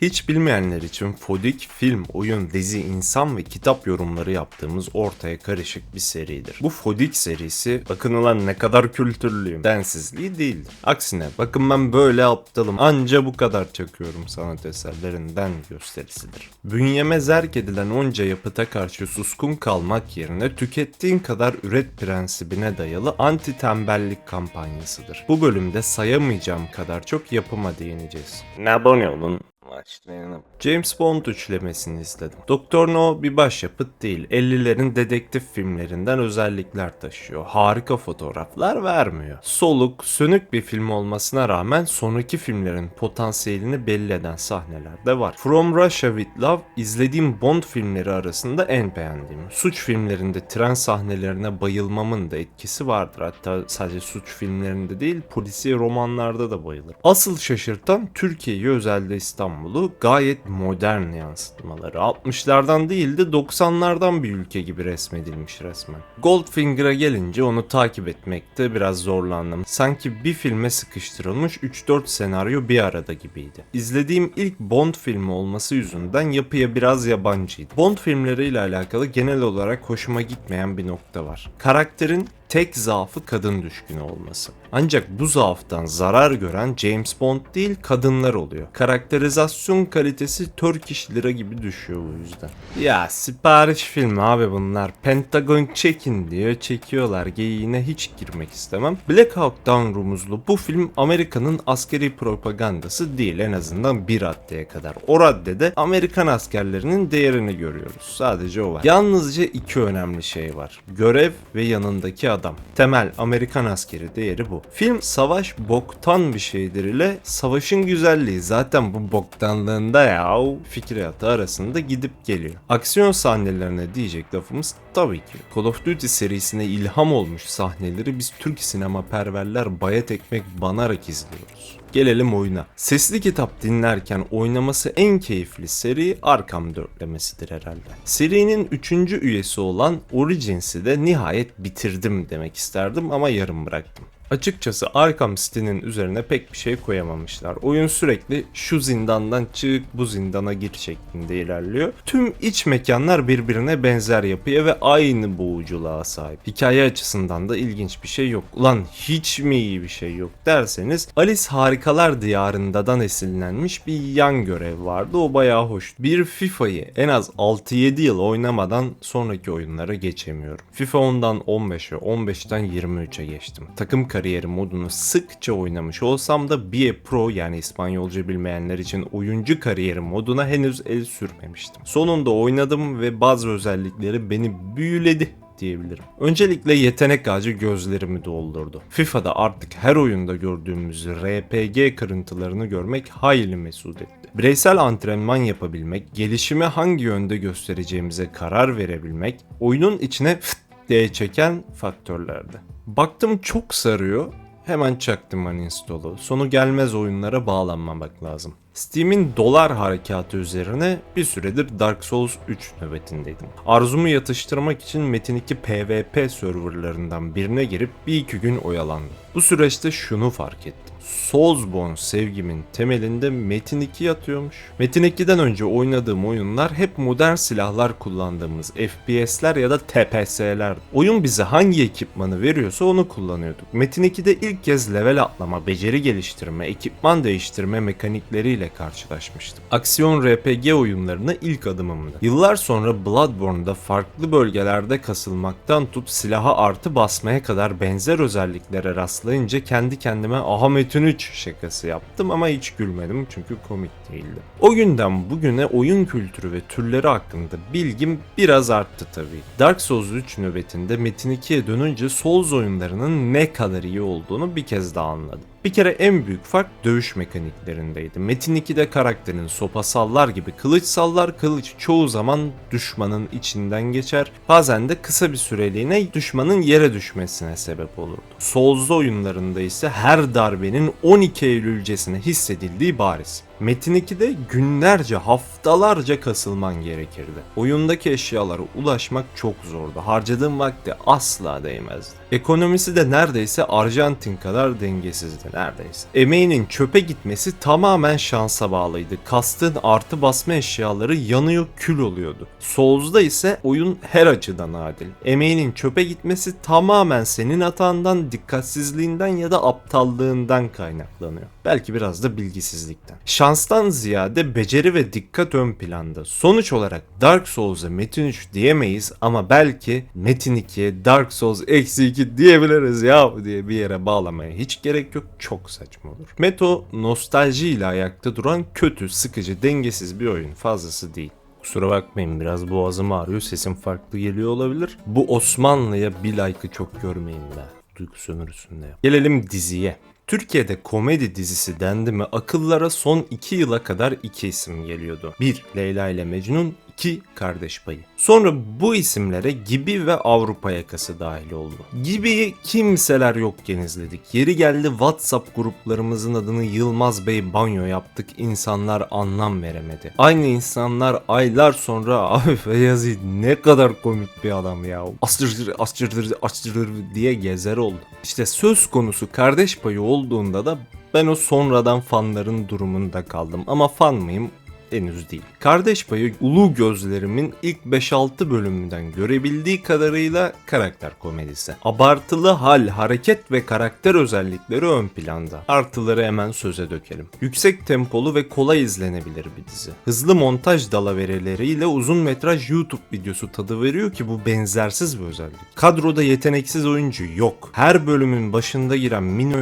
Hiç bilmeyenler için Fodik film, oyun, dizi, insan ve kitap yorumları yaptığımız ortaya karışık bir seridir. Bu Fodik serisi bakın ulan ne kadar kültürlüyüm densizliği değildir. Aksine bakın ben böyle aptalım anca bu kadar çakıyorum sanat eserlerinden gösterisidir. Bünyeme zerk edilen onca yapıta karşı suskun kalmak yerine tükettiğin kadar üret prensibine dayalı anti tembellik kampanyasıdır. Bu bölümde sayamayacağım kadar çok yapıma değineceğiz. Ne abone olun, Başlayalım. James Bond üçlemesini izledim. Doktor No bir başyapıt değil. 50'lerin dedektif filmlerinden özellikler taşıyor. Harika fotoğraflar vermiyor. Soluk, sönük bir film olmasına rağmen sonraki filmlerin potansiyelini belli eden sahneler de var. From Russia with Love izlediğim Bond filmleri arasında en beğendiğim. Suç filmlerinde tren sahnelerine bayılmamın da etkisi vardır. Hatta sadece suç filmlerinde değil polisiye romanlarda da bayılır. Asıl şaşırtan Türkiye'yi özelde İstanbul İstanbul'u gayet modern yansıtmaları. 60'lardan değil de 90'lardan bir ülke gibi resmedilmiş resmen. Goldfinger'a gelince onu takip etmekte biraz zorlandım. Sanki bir filme sıkıştırılmış 3-4 senaryo bir arada gibiydi. İzlediğim ilk Bond filmi olması yüzünden yapıya biraz yabancıydı. Bond filmleriyle alakalı genel olarak hoşuma gitmeyen bir nokta var. Karakterin tek zaafı kadın düşkünü olması. Ancak bu zaaftan zarar gören James Bond değil kadınlar oluyor. Karakterizasyon kalitesi Turkish lira gibi düşüyor bu yüzden. Ya sipariş filmi abi bunlar. Pentagon çekin diyor çekiyorlar. Geyiğine hiç girmek istemem. Black Hawk Down rumuzlu bu film Amerika'nın askeri propagandası değil en azından bir raddeye kadar. O raddede Amerikan askerlerinin değerini görüyoruz. Sadece o var. Yalnızca iki önemli şey var. Görev ve yanındaki adam. Temel Amerikan askeri değeri bu. Film savaş boktan bir şeydir ile savaşın güzelliği zaten bu boktanlığında ya fikriyatı arasında gidip geliyor. Aksiyon sahnelerine diyecek lafımız tabii ki. Call of Duty serisine ilham olmuş sahneleri biz Türk sinema perverler bayat ekmek banarak izliyoruz. Gelelim oyuna. Sesli kitap dinlerken oynaması en keyifli seri Arkham dörtlemesidir herhalde. Serinin 3. üyesi olan Origins'i de nihayet bitirdim demek isterdim ama yarım bıraktım. Açıkçası Arkham City'nin üzerine pek bir şey koyamamışlar. Oyun sürekli şu zindandan çık bu zindana gir şeklinde ilerliyor. Tüm iç mekanlar birbirine benzer yapıya ve aynı boğuculuğa sahip. Hikaye açısından da ilginç bir şey yok. Ulan hiç mi iyi bir şey yok derseniz Alice Harikalar Diyarında'dan esinlenmiş bir yan görev vardı. O bayağı hoş. Bir FIFA'yı en az 6-7 yıl oynamadan sonraki oyunlara geçemiyorum. FIFA 10'dan 15'e, 15'ten 23'e geçtim. Takım kariyeri modunu sıkça oynamış olsam da BA Pro yani İspanyolca bilmeyenler için oyuncu kariyeri moduna henüz el sürmemiştim. Sonunda oynadım ve bazı özellikleri beni büyüledi diyebilirim. Öncelikle yetenek ağacı gözlerimi doldurdu. FIFA'da artık her oyunda gördüğümüz RPG kırıntılarını görmek hayli mesut etti. Bireysel antrenman yapabilmek, gelişimi hangi yönde göstereceğimize karar verebilmek, oyunun içine fıt diye çeken faktörlerdi. Baktım çok sarıyor. Hemen çaktım uninstall'u. Sonu gelmez oyunlara bağlanmamak lazım. Steam'in dolar harekatı üzerine bir süredir Dark Souls 3 nöbetindeydim. Arzumu yatıştırmak için Metin 2 PvP serverlarından birine girip bir iki gün oyalandım. Bu süreçte şunu fark ettim. Soulsborne sevgimin temelinde Metin 2 yatıyormuş. Metin 2'den önce oynadığım oyunlar hep modern silahlar kullandığımız FPS'ler ya da TPS'ler. Oyun bize hangi ekipmanı veriyorsa onu kullanıyorduk. Metin 2'de ilk kez level atlama, beceri geliştirme, ekipman değiştirme mekanikleriyle karşılaşmıştım. Aksiyon RPG oyunlarına ilk adımımdı. Yıllar sonra Bloodborne'da farklı bölgelerde kasılmaktan tut silaha artı basmaya kadar benzer özelliklere rastlayınca kendi kendime aha Metin 3 şakası yaptım ama hiç gülmedim çünkü komik değildi. O günden bugüne oyun kültürü ve türleri hakkında bilgim biraz arttı tabii. Dark Souls 3 nöbetinde Metin 2'ye dönünce Souls oyunlarının ne kadar iyi olduğunu bir kez daha anladım. Bir kere en büyük fark dövüş mekaniklerindeydi. Metin 2'de karakterin sopa sallar gibi kılıç sallar, kılıç çoğu zaman düşmanın içinden geçer. Bazen de kısa bir süreliğine düşmanın yere düşmesine sebep olurdu. Souls oyunlarında ise her darbenin 12 Eylülcesine hissedildiği bariz. Metin 2'de günlerce, haftalarca kasılman gerekirdi. Oyundaki eşyalara ulaşmak çok zordu. Harcadığın vakti asla değmezdi. Ekonomisi de neredeyse Arjantin kadar dengesizdi neredeyse. Emeğinin çöpe gitmesi tamamen şansa bağlıydı. Kastığın artı basma eşyaları yanıyor kül oluyordu. Souls'da ise oyun her açıdan adil. Emeğinin çöpe gitmesi tamamen senin hatandan, dikkatsizliğinden ya da aptallığından kaynaklanıyor. Belki biraz da bilgisizlikten. Şanstan ziyade beceri ve dikkat ön planda. Sonuç olarak Dark Souls'a Metin 3 diyemeyiz ama belki Metin 2'ye Dark Souls eksi 2 diyebiliriz ya diye bir yere bağlamaya hiç gerek yok. Çok saçma olur. Meto nostalji ile ayakta duran kötü, sıkıcı, dengesiz bir oyun. Fazlası değil. Kusura bakmayın biraz boğazım ağrıyor sesim farklı geliyor olabilir. Bu Osmanlı'ya bir like'ı çok görmeyin be. Duygu sömürüsünde. Gelelim diziye. Türkiye'de komedi dizisi dendi mi akıllara son 2 yıla kadar iki isim geliyordu. 1. Leyla ile Mecnun 2. Kardeş Payı. Sonra bu isimlere Gibi ve Avrupa yakası dahil oldu. Gibi'yi kimseler yokken izledik. Yeri geldi WhatsApp gruplarımızın adını Yılmaz Bey Banyo yaptık. İnsanlar anlam veremedi. Aynı insanlar aylar sonra abi Feyazi ne kadar komik bir adam ya. Astırdır astırdır astırdır diye gezer oldu. İşte söz konusu kardeş payı olduğunda da ben o sonradan fanların durumunda kaldım. Ama fan mıyım? Henüz değil. Kardeş Payı Ulu Gözlerimin ilk 5-6 bölümünden görebildiği kadarıyla karakter komedisi. Abartılı hal, hareket ve karakter özellikleri ön planda. Artıları hemen söze dökelim. Yüksek tempolu ve kolay izlenebilir bir dizi. Hızlı montaj dalavereleriyle uzun metraj YouTube videosu tadı veriyor ki bu benzersiz bir özellik. Kadroda yeteneksiz oyuncu yok. Her bölümün başında giren mini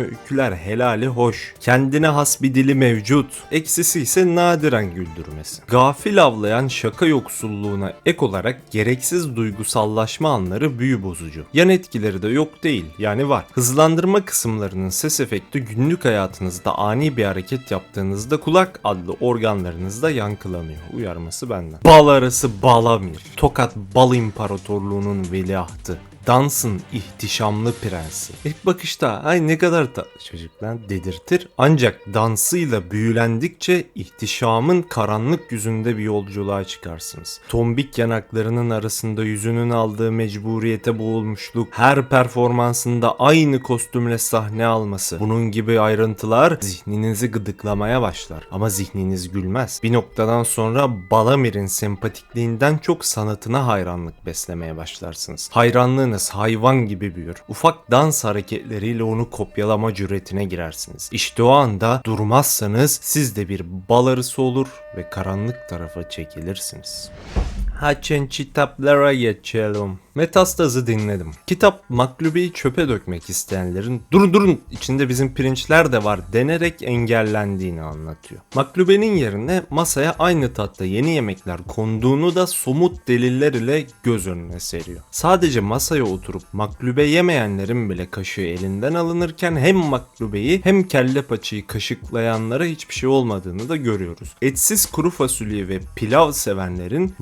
helali hoş. Kendine has bir dili mevcut. Eksisi ise nadiren güldürmesi. Gafil avlayan şaka yoksulluğuna ek olarak gereksiz duygusallaşma anları büyü bozucu. Yan etkileri de yok değil yani var. Hızlandırma kısımlarının ses efekti günlük hayatınızda ani bir hareket yaptığınızda kulak adlı organlarınızda yankılanıyor. Uyarması benden. Bal arası Balamir. Tokat Bal İmparatorluğu'nun veliahtı. Dansın ihtişamlı prensi. İlk bakışta ay ne kadar tatlı çocuk lan dedirtir. Ancak dansıyla büyülendikçe ihtişamın karanlık yüzünde bir yolculuğa çıkarsınız. Tombik yanaklarının arasında yüzünün aldığı mecburiyete boğulmuşluk, her performansında aynı kostümle sahne alması. Bunun gibi ayrıntılar zihninizi gıdıklamaya başlar. Ama zihniniz gülmez. Bir noktadan sonra Balamir'in sempatikliğinden çok sanatına hayranlık beslemeye başlarsınız. Hayranlığın Hayranınız hayvan gibi büyür. Ufak dans hareketleriyle onu kopyalama cüretine girersiniz. İşte o anda durmazsanız siz de bir bal arısı olur ve karanlık tarafa çekilirsiniz. Haçen kitaplara geçelim. Metastaz'ı dinledim. Kitap maklubeyi çöpe dökmek isteyenlerin durun durun içinde bizim pirinçler de var denerek engellendiğini anlatıyor. Maklubenin yerine masaya aynı tatta yeni yemekler konduğunu da somut deliller ile göz önüne seriyor. Sadece masaya oturup maklube yemeyenlerin bile kaşığı elinden alınırken hem maklubeyi hem kelle paçayı kaşıklayanlara hiçbir şey olmadığını da görüyoruz. Etsiz kuru fasulye ve pilav sevenlerin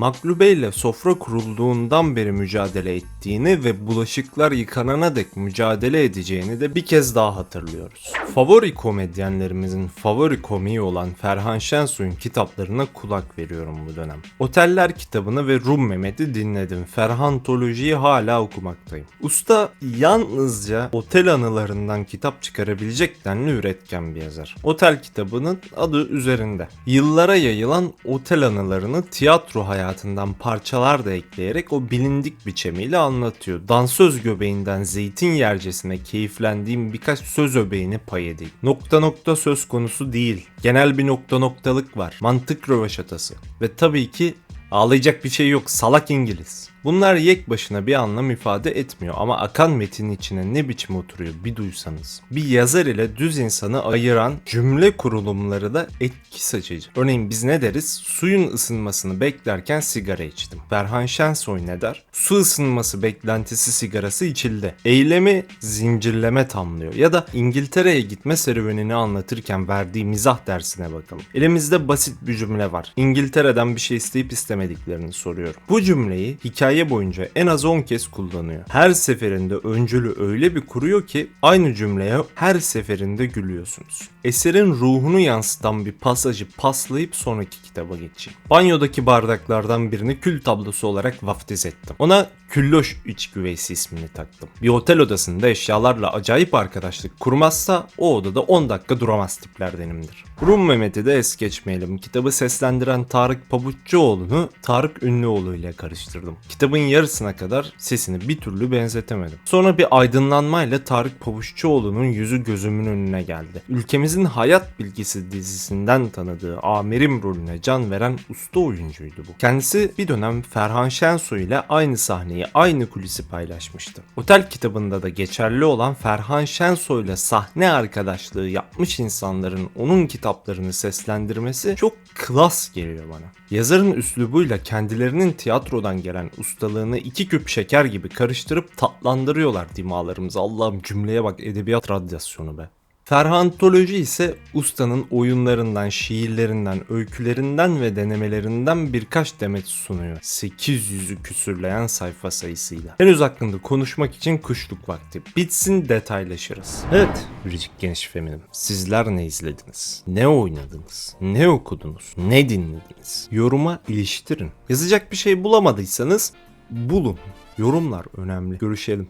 maklubeyle sofra kurulduğundan beri mücadele ettiğini ve bulaşıklar yıkanana dek mücadele edeceğini de bir kez daha hatırlıyoruz. Favori komedyenlerimizin favori komiği olan Ferhan Şensoy'un kitaplarına kulak veriyorum bu dönem. Oteller kitabını ve Rum Mehmet'i dinledim. Ferhantolojiyi hala okumaktayım. Usta yalnızca otel anılarından kitap çıkarabilecek denli üretken bir yazar. Otel kitabının adı üzerinde. Yıllara yayılan otel anılarını tiyatro hayatından parçalar da ekleyerek o bilindik biçimiyle anlatıyor. Dansöz göbeğinden zeytin yercesine keyiflendiğim birkaç söz öbeğini pay edeyim. Nokta nokta söz konusu değil. Genel bir nokta noktalık var. Mantık rövaşatası. Ve tabii ki ağlayacak bir şey yok. Salak İngiliz. Bunlar yek başına bir anlam ifade etmiyor ama akan metinin içine ne biçim oturuyor bir duysanız. Bir yazar ile düz insanı ayıran cümle kurulumları da etki saçıcı. Örneğin biz ne deriz? Suyun ısınmasını beklerken sigara içtim. Berhan Şensoy ne der? Su ısınması beklentisi sigarası içildi. Eylemi zincirleme tamlıyor. Ya da İngiltere'ye gitme serüvenini anlatırken verdiği mizah dersine bakalım. Elimizde basit bir cümle var. İngiltere'den bir şey isteyip istemediklerini soruyorum. Bu cümleyi hikaye hikaye boyunca en az 10 kez kullanıyor. Her seferinde öncülü öyle bir kuruyor ki aynı cümleye her seferinde gülüyorsunuz. Eserin ruhunu yansıtan bir pasajı paslayıp sonraki kitaba geçeyim. Banyodaki bardaklardan birini kül tablosu olarak vaftiz ettim. Ona Külloş iç güveysi ismini taktım. Bir otel odasında eşyalarla acayip arkadaşlık kurmazsa o odada 10 dakika duramaz tiplerdenimdir. Rum Mehmet'i de es geçmeyelim. Kitabı seslendiren Tarık Pabuççuoğlu'nu Tarık Ünlüoğlu ile karıştırdım. Kitabın yarısına kadar sesini bir türlü benzetemedim. Sonra bir aydınlanmayla Tarık Pabuççuoğlu'nun yüzü gözümün önüne geldi. Ülkemizin Hayat Bilgisi dizisinden tanıdığı amirim rolüne can veren usta oyuncuydu bu. Kendisi bir dönem Ferhan Şensoy ile aynı sahneyi, aynı kulisi paylaşmıştı. Otel kitabında da geçerli olan Ferhan Şensoy sahne arkadaşlığı yapmış insanların onun kitaplarını seslendirmesi çok klas geliyor bana. Yazarın üslubuyla kendilerinin tiyatrodan gelen ustalığını iki küp şeker gibi karıştırıp tatlandırıyorlar dimalarımızı. Allah'ım cümleye bak edebiyat radyasyonu be. Ferhantoloji ise ustanın oyunlarından, şiirlerinden, öykülerinden ve denemelerinden birkaç demet sunuyor. 800'ü küsürleyen sayfa sayısıyla. Henüz hakkında konuşmak için kuşluk vakti. Bitsin detaylaşırız. Evet, Biricik Geniş Feminim. Sizler ne izlediniz? Ne oynadınız? Ne okudunuz? Ne dinlediniz? Yoruma iliştirin. Yazacak bir şey bulamadıysanız bulun. Yorumlar önemli. Görüşelim.